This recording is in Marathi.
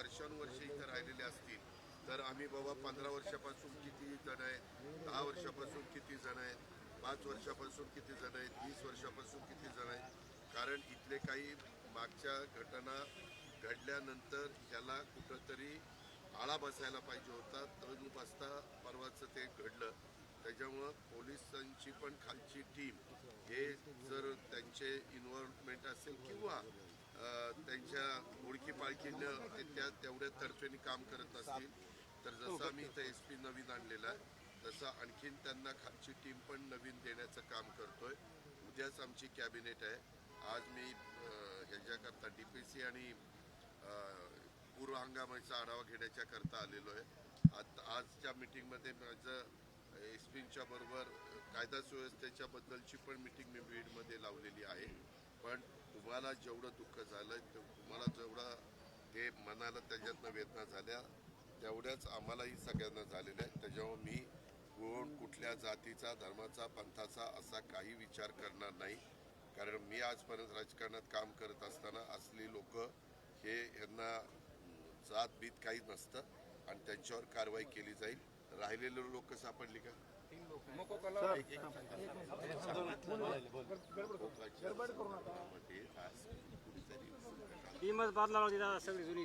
वर्षानुवर्षे इथं राहिलेले असतील. तर आम्ही बाबा पंधरा वर्षापासून किती जण आहेत दहा वर्षापासून किती जण आहेत पाच वर्षापासून किती जण आहेत वीस वर्षापासून किती जण आहेत. कारण इथले काही मागच्या घटना घडल्यानंतर ह्याला कुठंतरी आळा बसायला पाहिजे होता. तर बसता परवाचं ते घडलं. त्याच्यामुळं पोलिसांची पण खालची टीम हे जर त्यांचे इन्व्हॉल्वमेंट असेल किंवा त्यांच्या ओळखी पाळखीनं ते त्या तेवढ्या तर्फेने काम करत असतील. तर जसं आम्ही इथं एस पी नवीन आणलेला आहे तसं आणखीन त्यांना खालची टीम पण नवीन देण्याचं काम करतोय. उद्याच आमची कॅबिनेट आहे. आज मी ह्याच्याकरता डी पी सी आणि पूर्व हंगामाचा आढावा घेण्याच्या करता आलेलो आहे. आता आजच्या मीटिंगमध्ये माझं एस पीच्या बरोबर कायदा सुव्यवस्थेच्या बद्दलची पण मीटिंग मी बीडमध्ये लावलेली आहे. पण तुम्हाला जेवढं दुःख झालं ते तुम्हाला जेवढं हे मनाला त्याच्यातनं वेदना झाल्या तेवढ्याच आम्हालाही सगळ्यांना झालेल्या आहेत. त्याच्यामुळे मी कोण कुठल्या जातीचा धर्माचा पंथाचा असा काही विचार करणार नाही. कारण मी आजपर्यंत राजकारणात काम करत असताना असली लोक हे यांना जात बीत काही नसतं आणि त्यांच्यावर कारवाई केली जाईल. राहिलेले लोक सापडली का? मध्ये आज टीमच बदलावं सगळी जुनी